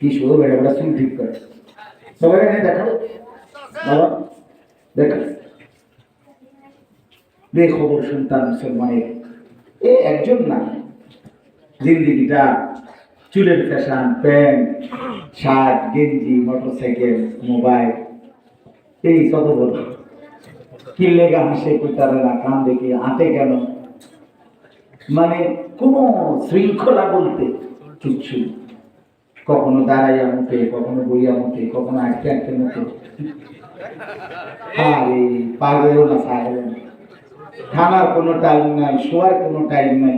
কি শুধু বেড়ে বেড়া চুল ঠিক করে। সবাই এনে দেখো বাবা, দেখো। বে খবর সন্তান মুসলমানের। এ একজন না। জিন্দিগিটা, চুলের ফ্যাশন, প্যান্ট, শার্ট, গেঞ্জি, মোটরসাইকেল, মোবাইল। এই কত বল। কিনলে গা হাসে কুতারে না কান দেখে আটে কেন? মানে কোনো শৃঙ্খলা বলতে কিচ্ছু। কখনো দাঁড়াইয়া মুখে, কখনো বইয়া মুখে, কখনো আটকে আটকে মুখে। পাগল না কোনো টাইম নাই, শোয়ার কোনো টাইম নাই।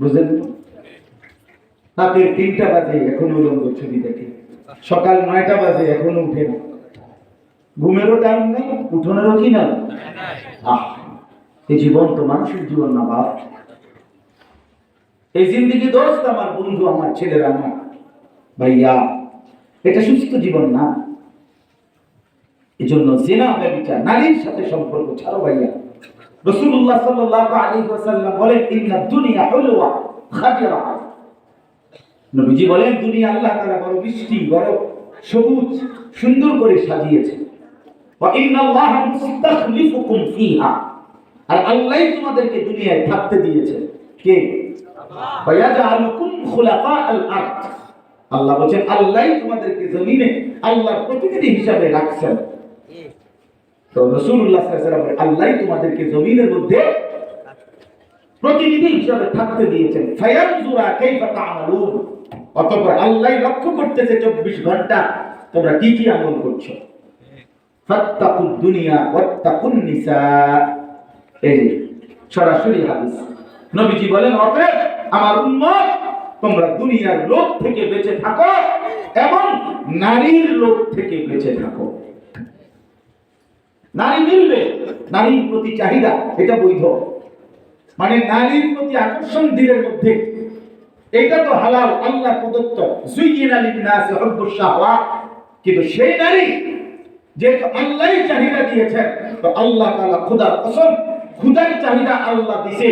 বুঝলেন? রাতের তিনটা বাজে, এখনও উলঙ্গ ছবি দেখে। সকাল নয়টা বাজে, এখনও উঠে না। ঘুমেরও টাইম নেই, উঠোনেরও কি না এই জীবন তো মানুষের জীবন না বাপ। এই জিন্দিগি দোস্ত আমার বন্ধু, আমার ছেলেরা, আমার ভাইয়া। এটা সুস্থ জীবন না। এই জন্য জেনা, ব্যবচার, নারীর সাথে সম্পর্ক ছাড়ো ভাইয়া। রসুল্লাহ সাল্লাল্লাহু আলাইহি ওয়াসাল্লাম বলেন, ইন্না দুনিয়া হুলওয়া খাদিরা নবীজি বলেন, দুনিয়া আল্লাহ তাআলা বড় মিষ্টি, বড় সবুজ, সুন্দর করে সাজিয়েছে। আর আল্লাহই তোমাদেরকে দুনিয়ায় থাকতে দিয়েছে। কে? আল্লাহ বলেন আল্লাহই তোমাদেরকে জমিনে আল্লাহর প্রতিনিধি হিসাবে রাখছেন। তো ওয়াসাল্লাম আল্লাহই তোমাদেরকে জমিনের মধ্যে প্রতিনিধি হিসাবে থাকতে দিয়েছেন। ফায়ানজুরা কাইফা আল্লাহ লক্ষ্য করতেছে 24 ঘণ্টা তোমরা কি কি আমল করছ? ফাত্তাকুদ দুনিয়া, ওয়াত্তাকুন নিসা। এই সরাসরি হাদিস। নবীজি বলেন, অতএব আমার উম্মত, তোমরা দুনিয়ার লোক থেকে বেঁচে থাকো এবং নারীর লোক থেকে বেঁচে থাকো। নারী মিলবে, নারীর প্রতি চাহিদা, এটা বৈধ। মানে নারীর প্রতি আকর্ষণ দিলের মধ্যে। এটা তো হালাল, আল্লাহ প্রদত্ত। কিন্তু সেই নারী যেহেতু আল্লাহই চাহিদা দিয়েছেন, তো আল্লাহ তাআলা খোদার কসম, খোদার চাহিদা আল্লাহ দিছে।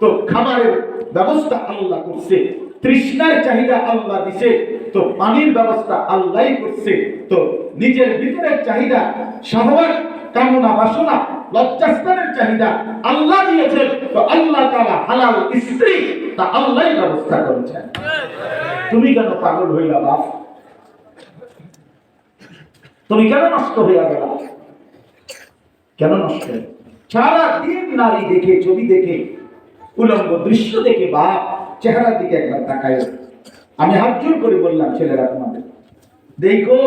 তো খাবারের ব্যবস্থা আল্লাহ করছে, তৃষ্ণার চাহিদা আল্লাহ দিছে, তো পানির ব্যবস্থা আল্লাহই করছে, তো নিজের ভিতরের চাহিদা শাহওয়াত কামনা বাসনা, লজ্জাস্থানের চাহিদা আল্লাহ দিয়েছেন, তো আল্লাহ তাআলা হালাল স্ত্রী, তা আল্লাহই ব্যবস্থা করেছেন তুমি কেন পাগল হইলা বাপ? তুমি কেন নষ্ট হইয়া গেল? কেন নষ্ট? সারা দিন নারী দেখে, ছবি দেখে উলঙ্গ দৃশ্য দেখে বাপ চেহারার দিকে একবার তাকায়। আমি হাত জোর করে বললাম, ছেলেরা তোমাদের, দেখো,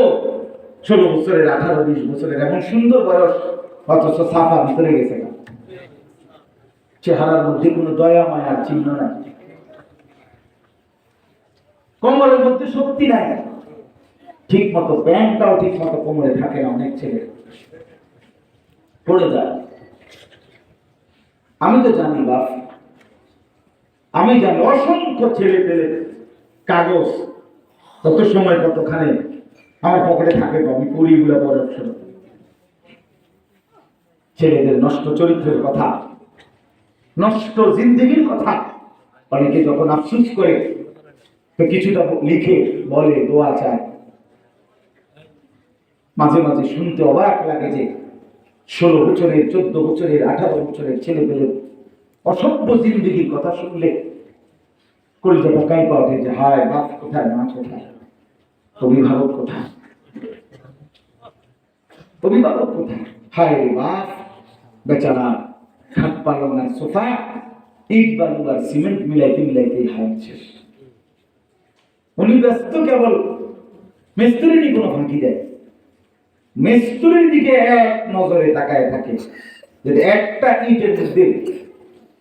ষোলো বছরের আঠারো, বিশ বছরের এমন সুন্দর বয়স, অথচ সাফা ভিতরে গেছে গা। চেহারার মধ্যে কোনো দয়া মায়ার চিহ্ন নাই। কোমরের মধ্যে শক্তি নাই। ঠিক মতো প্যান্টটাও ঠিক মতো কোমরে থাকে না অনেক ছেলে। পড়ে যায়। আমি তো জানি বাপ আমি জানি, অসংখ্য ছেলে পেলে কাগজ, কত সময় কতখানে আমার পকেটে থাকে আমি এগুলো বড় অপশন ছেলেদের নষ্ট চরিত্রের কথা, নষ্ট জিন্দগির কথা অনেকে যখন আফসুস করে কিছুটা লিখে বলে, দোয়া চায়। মাঝে মাঝে শুনতে অবাক লাগে যে ষোলো বছরের, চোদ্দ বছরের, আঠারো বছরের ছেলে পেলে অসভ্য জিন্দগির কথা শুনলে কলিজাটা কাঁপা ওঠে যে হায়, বাপ কোথায়, মা কোথায়? অভিভাবক কোথায়? অভিভাবক কোথায়? হায় রে বাপ, বেচারা খাট পালং আর সোফা, ইট বালু আর সিমেন্ট মিলাইতে মিলাইতে শেষ উনি ব্যস্ত কেবল মিস্ত্রিরই কোনো ফাঁকি দেয়। মিস্ত্রির দিকে এক নজরে তাকায় থাকে। যদি একটা ইটের মধ্যে,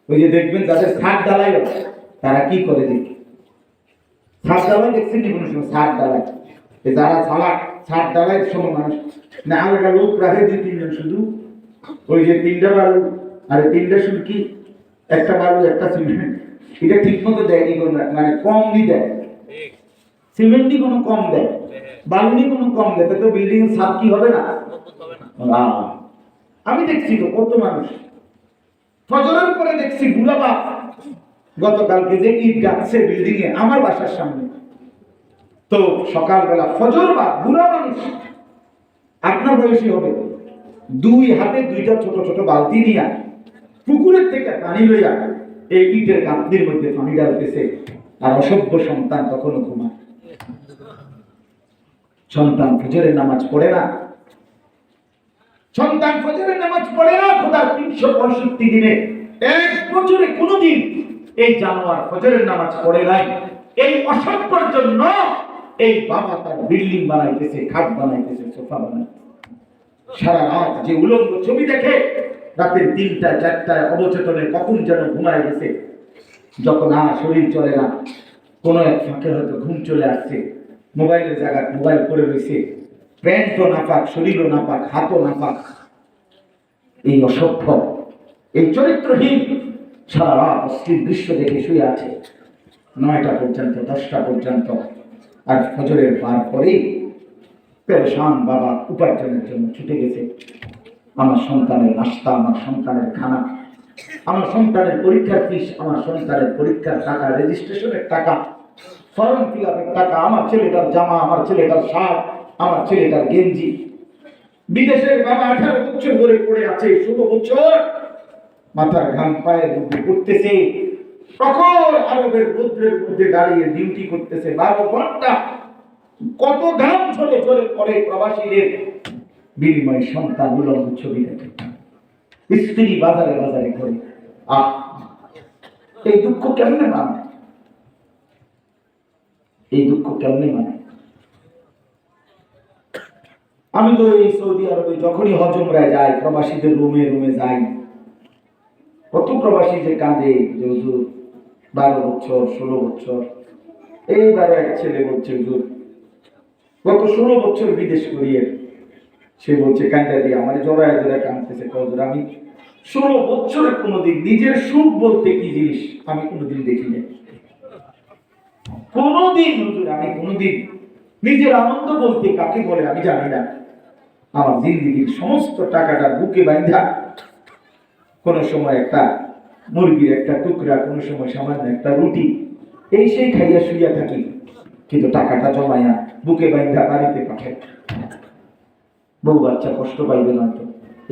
ওই যে দেখবেন যাদের ছাদ ডালাই তারা কি করে দেখি? ছাদ ডালাই দেখছেন কি কোনো সময়? ছাদ ডালাই যারা ছালাক ছাদ ডালাই সময় মানুষ। না, আর একটা লোক রাখে দুই তিনজন শুধু। ওই যে তিনটা বালু। আর তিনটা কি? একটা বালু, একটা সিমেন্ট। এটা ঠিক মতো দেয়নি কোনো মানে কম দিয়ে। দেয় সিমেন্টই কোনো কম দেয়। বালুনি কোনো কম দেয়। তো বিল্ডিং ছাদ কি হবে না। আমি দেখছি তো কত মানুষ। ফজরের পরে দেখছি বাপ। গতকালকে যে ইট গাচ্ছে বিল্ডিং এ, আমার বাসার সামনে। তো সকালবেলা ফজর বা বুড়া মানুষ, আপনার বয়সী হবে। দুই হাতে দুইটা ছোট ছোট বালতি নিয়ে পুকুরের থেকে পানি লইয়া এই ইটের গাঁথনির মধ্যে পানি ডালতেছে আর অসভ্য সন্তান তখনও ঘুমায়। সন্তান ফজরের নামাজ পড়ে না। সন্তান ফজরের নামাজ পড়ে না, খোদার তিনশো পঁয়ষট্টি দিনে। এক বছরে কোনোদিন এই জানোয়ার ফজরের নামাজ পড়ে নাই। এই অসভ্যর জন্য এই বাবা তার বিল্ডিং বানাইতেছে খাট বানাইতেছে, সোফা বানাইতেছে। সারা রাত যে উলঙ্গ ছবি দেখে রাতের তিনটা চারটায় অবচেতনে কখন যেন ঘুমায় গেছে। যখন আর শরীর চলে না, কোনো এক ফাঁকে হয়তো ঘুম চলে আসছে। মোবাইলের জায়গায় মোবাইল পড়ে রয়েছে। প্যান্টও নাপাক, শরীরও নাপাক, হাতও নাপাক। এই অসভ্য, এই চরিত্রহীন সারা রাত অস্থির দৃশ্য দেখে শুয়ে আছে। নয়টা পর্যন্ত, দশটা পর্যন্ত। আর ফজরের পার পরেই পেরেশান বাবা উপার্জনের জন্য ছুটে গেছে। আমার সন্তানের নাস্তা, আমার সন্তানের খানা, আমার সন্তানের পরীক্ষার ফিস, আমার সন্তানের পরীক্ষার টাকা রেজিস্ট্রেশনের টাকা ফর্ম ফিল আপের টাকা, আমার ছেলেটার জামা, আমার ছেলেটার শার্ট, আমার ছেলেটার গেঞ্জি। বিদেশের বাবা আঠারো বছর ধরে পড়ে আছে, ষোলো বছর মাথার ঘাম পায়ের মধ্যে পড়তেছে। প্রখর আরবের রৌদ্রের মধ্যে দাঁড়িয়ে ডিউটি করতেছে। বারো ঘণ্টা কত ঘাম ঝরে ঝরে পড়ে প্রবাসীদের। বিনিময় সন্তান উলঙ্গ ছবি দেখে। স্ত্রী বাজারে বাজারে ঘরে। আহ, এই দুঃখ কেমনে মানে? এই দুঃখ কেমনে মানে? আমি তো এই সৌদি আরবে যখনই হজমরায় যাই, প্রবাসীদের রুমে রুমে যাই। কত প্রবাসী যে কাঁদে যে হুজুর, বারো বছর, ষোলো বছর, এইবারে এক ছেলে বলছে, হুজুর, গত ষোলো বছর বিদেশ করিয়ে সে বলছে কান্দা দিয়ে আমার জড়ায় জড়ায় কাঁদতেছে কজোর আমি ষোলো বছরে কোনোদিন নিজের সুখ বলতে কি জিনিস আমি কোনোদিন দেখি দেখিনি। কোনোদিন, হুজুর, আমি কোনোদিন নিজের আনন্দ বলতে কাকে বলে আমি জানি না। আমার জিন্দিগির সমস্ত টাকাটা বুকে বাইন্ধা কোনো সময় একটা মুরগির একটা টুকরা, কোনো সময় সামান্য একটা রুটি, এই সেই খাইয়া শুইয়া থাকি, কিন্তু টাকাটা জমাইয়া বুকে বাইন্ধা বাড়িতে পাঠায় বউ বাচ্চা কষ্ট পাইবে না তো।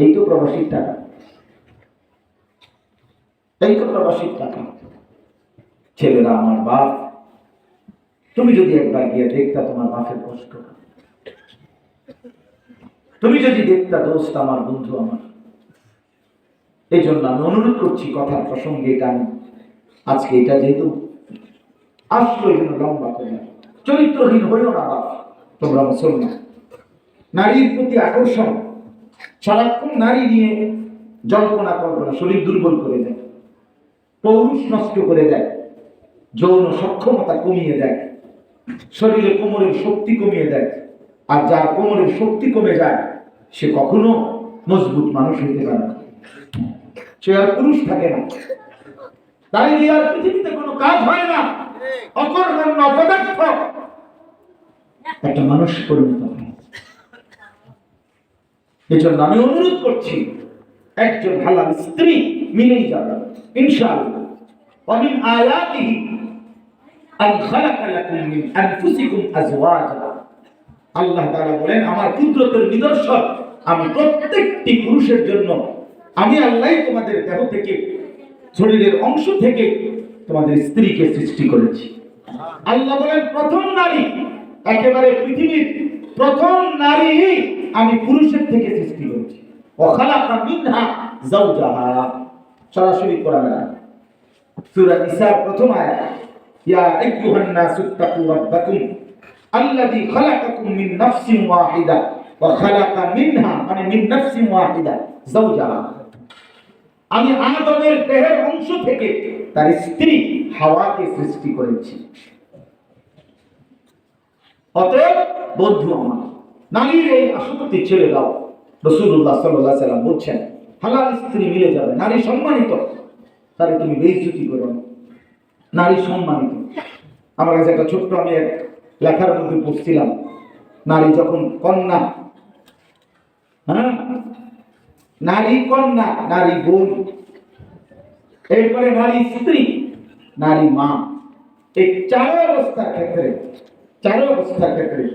এই তো প্রবাসীর টাকা। এই তো প্রবাসীর টাকা। ছেলেরা আমার বাপ, তুমি যদি একবার গিয়ে দেখতা তোমার বাপের কষ্ট। তুমি যদি দেখতা দোস্ত আমার বন্ধু আমার। এই জন্য আমি অনুরোধ করছি কথার প্রসঙ্গে এটা আমি আজকে এটা যেহেতু আসলো এই লম্বা করে চরিত্রহীন হইও না বাপ, তোমরা মুসলমান। নারীর প্রতি আকর্ষণ, সারাক্ষণ নারী নিয়ে জল্পনা কল্পনা শরীর দুর্বল করে দেয়, পৌরুষ নষ্ট করে দেয়, যৌন সক্ষমতা কমিয়ে দেয়, শরীরে কোমরের শক্তি কমিয়ে দেয়, আর যার কোমরের শক্তি কমে যায়, সে কখনো মজবুত মানুষ হইতে পারে না। সে আর পুরুষ থাকে না তাই দিয়ে আর পৃথিবীতে কোনো কাজ হয় না অকর্মণ্য অপদার্থ একটা মানুষ পরিণত হয় এজন্য আমি অনুরোধ করছি একজন হালাল স্ত্রী মিলেই যাবে ইনশাআল্লাহ ومن آياته أن خلق لكم من أنفسكم أزواجا আল্লাহ তাআলা বলেন আমার কুদরতের নিদর্শন আমি প্রত্যেকটি পুরুষের জন্য আমি আল্লাহ তোমাদের দেহ থেকে, শরীরের অংশ থেকে তোমাদের স্ত্রীকে সৃষ্টি করেছি। আল্লাহ বলেন, প্রথম নারী, একেবারে পৃথিবীর প্রথম নারী আমি পুরুষের থেকে সৃষ্টি করেছি। ওখালাকা মিনহা যাওজাহা। সরাসরি কোরআনে সূরা নিসার প্রথম আয়াত, ইয়া আইয়ুহান নাসু তাকু রাব্বাকুম, আল্লাযী খালাকাকুম মিন নাফসিন ওয়াহিদা। ওয়া খালাকা মিনহা মানে মিন নাফসিন ওয়াহিদা, যাওজাহা। আমি আদমের দেহের অংশ থেকে তার স্ত্রী হাওয়াকে সৃষ্টি করেছি। অতএব বন্ধু আমার, নারীর এই আসক্তি ছেড়ে দাও। রসুল্লাহ সাল্লাহ সাল্লাম বলছেন, হালাল স্ত্রী মিলে যাবে, নারী সম্মানিত। তাহলে তুমি বেইজ্জতি করো না। নারী সম্মানিত। আমার কাছে একটা ছোট্ট আমি এক লেখার মধ্যে পড়ছিলাম, নারী যখন কন্যা হ্যাঁ? নারী কন্যা, নারী বোন। এরপরে নারী স্ত্রী, নারী মা। এই চার অবস্থার ক্ষেত্রে, চারো অবস্থার ক্ষেত্রে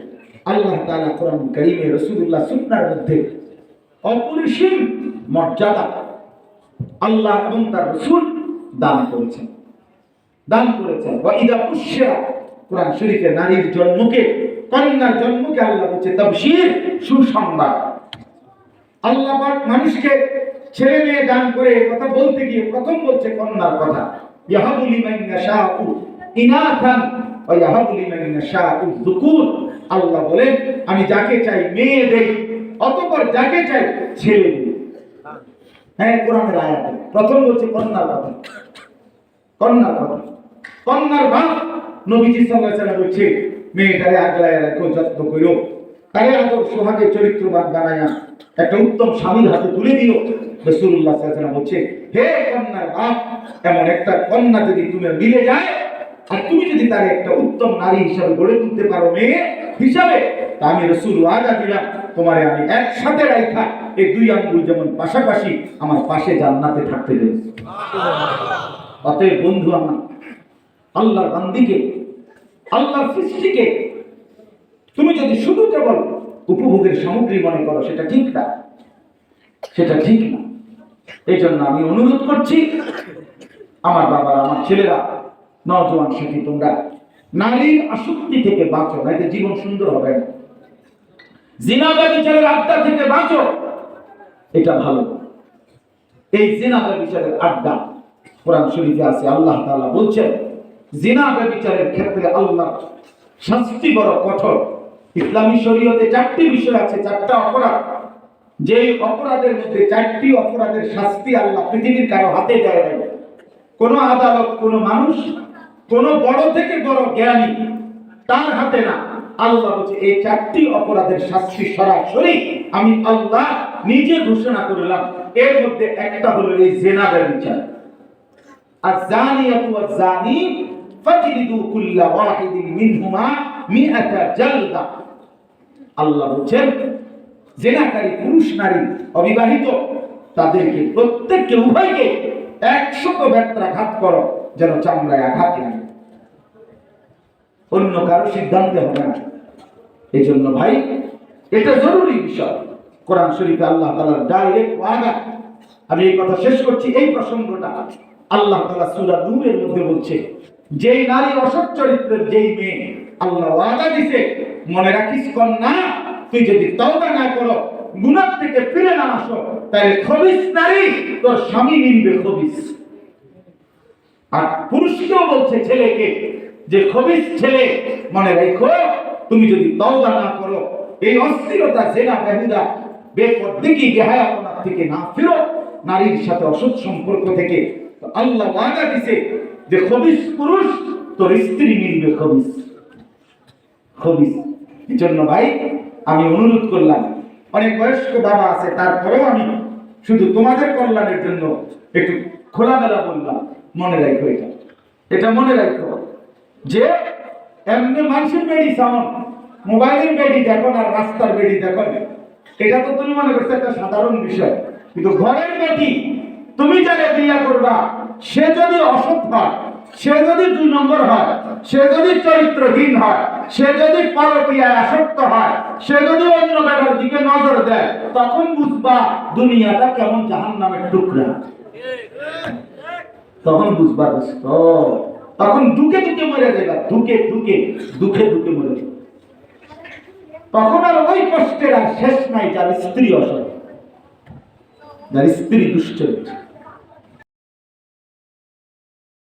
আল্লাহ তাআলা কোরআন কারীমে রাসূলুল্লাহ সুন্নাহর মধ্যে অপরিসীম মর্যাদা আল্লাহ এবং তার রাসূল দান করেছেন। দান করেছেন। ওয়া ইদা পুষ্যা কোরআন শরীফে নারীর জন্মকে, কন্যার জন্মকে আল্লাহ বলছে তাবশীর, সুসংবাদ। আল্লাহ পাক মানুষকে ছেলে মেয়ে দান করে কথা বলতে গিয়ে প্রথম বলছে কন্যার কথা, ইয়াহাবু লিমান ইয়াশাউ ইনাথান ওয়া ইয়াহাবু লিমান ইয়াশাউ যুকুর আল্লাহ বলেন, আমি যাকে চাই মেয়ে দেই, অতপর যাকে চাই ছেলে দেই। হ্যাঁ কোরআনের আয়াত। প্রথম বলছে কন্যার কথা। কন্যার কথা। কন্যার বাপ নবীজি আলাইহি বলছে, মেয়েটারে আগলায় রাখো, যত্ন করো তারে আদর, সোহাগে চরিত্রবান বানায়া একটা উত্তম স্বামীর হাতে তুলে দিও রাসূলুল্লাহ সাল্লাল্লাহু বলছে হে কন্যার বাপ, এমন একটা কন্যা যদি তুমি মিলে যায়, আর তুমি যদি তার একটা উত্তম নারী হিসাবে গড়ে তুলতে পারো মেয়ে হিসাবে, তা আমি রসুল ওয়াদা দিলাম, তোমারে আমি একসাথে রাইখা, এই দুই আঙ্গুল যেমন পাশাপাশি আমার পাশে জান্নাতে থাকতে দেব। অতএব বন্ধু আমার, আল্লাহর বান্দিকে, আল্লাহর সৃষ্টিকে, তুমি যদি শুধু কেবল উপভোগের সামগ্রী মনে করো, সেটা ঠিক না। সেটা ঠিক না। এই জন্য আমি অনুরোধ করছি, আমার বাবা আমার ছেলেরা, নজওয়ান সাথী তোমরা নারীর আসক্তি থেকে বাঁচো নাইতে জীবন সুন্দর হবে না। জিনাবা বিচারের আড্ডা থেকে বাঁচো, এটা ভালো। এই জিনাবা বিচারের আড্ডা, কোরআন শরীফে আছে, আল্লাহ তাআলা বলছেন জিনা ব্যভিচারের ক্ষেত্রে আল্লাহ শাস্তি বড় কঠোর। ইসলামী শরীয়তে চারটি বিষয় আছে, চারটি অপরাধ। যেই অপরাধের মধ্যে চারটি অপরাধের শাস্তি আল্লাহ পৃথিবীর কারও হাতে দেয় নাই। কোন আদালত, কোন মানুষ, কোন বড় থেকে বড় জ্ঞানী তার হাতে না। আল্লাহ বলছে, এই চারটি অপরাধের শাস্তি সরাসরি আমি আল্লাহ নিজে ঘোষণা করলাম। এর মধ্যে একটা হলো এই জেনাদের বিচার। আর জানিয়াতু আর জানি ফাজলিদু কুল্লা ওয়াহিদিন মিনহুমা মিআতা জালদা। আল্লাহ বলছেন, জেনাকারী পুরুষ, নারী অবিবাহিত, তাদেরকে প্রত্যেককে, উভয়কে একশত ব্যত্রাঘাত করো, যেন চামড়ায় আঘাত অন্য কারও সিদ্ধান্তে হবে না। এই জন্য ভাই, এটা জরুরি বিষয়। কোরআন শরীফে আল্লাহ তাআলার ডাইরেক্ট ওয়াদা। আমি এই কথা শেষ করছি, এই প্রসঙ্গটা। আল্লাহ তালা সূরা নূরের মধ্যে বলছে, যেই নারী অসৎ চরিত্রের যেই মেয়ে আল্লাহ ওয়াদা দিছে, মনে রাখিস কন্যা, তুই যদি তওবা না করো, গুনাহ থেকে ফিরে না আসো, তাহলে খবিস নারী, তোর স্বামী নিবে খবিস। আর পুরুষকেও বলছে ছেলেকে যে, খবিস ছেলে, মনে রেখো, তুমি যদি তওবা না করো, এই অস্থিরতা, জেনা, বেহুদা বেপরদিকি বেহায়াপনার থেকে না ফিরো, নারীর সাথে অসৎ সম্পর্ক থেকে। আল্লাহ ওয়াদা দিছে যে, খবিস পুরুষ, তোর স্ত্রী মিলবে খবিস। খবিস এই জন্য ভাই, আমি অনুরোধ করলাম, অনেক বয়স্ক বাবা আছে, তারপরেও আমি শুধু তোমাদের কল্যাণের জন্য একটু খোলামেলা বললাম, মনে রাখো এটা। এটা মনে রাখো যে, এমনি মানুষের বেড়ি সামন মোবাইলের বেড়ি দেখো আর রাস্তার বেড়ি দেখো এটা তো তুমি মনে করছ একটা সাধারণ বিষয়। কিন্তু ঘরের বেটি, তুমি যাকে বিয়ে করবা, সে যদি অসৎ হয় সে যদি দুই নম্বর হয়, সে যদি চরিত্রহীন হয়, সে যদি পরকীয়ায় আসক্ত হয়, সে যদি অন্য বেটার দিকে নজর দেয়, তখন বুঝবা দুনিয়াটা কেমন জাহান নামের টুকরা। তখন বুঝবা দোস্ত তখন দুকে দুকে মরে যাবে দুকে দুকে দুঃখে দুঃখে মরে যাবে তখন আর ওই কষ্টের আর শেষ নাই যার স্ত্রী অসৎ। যার স্ত্রী দুশ্চরিত্র।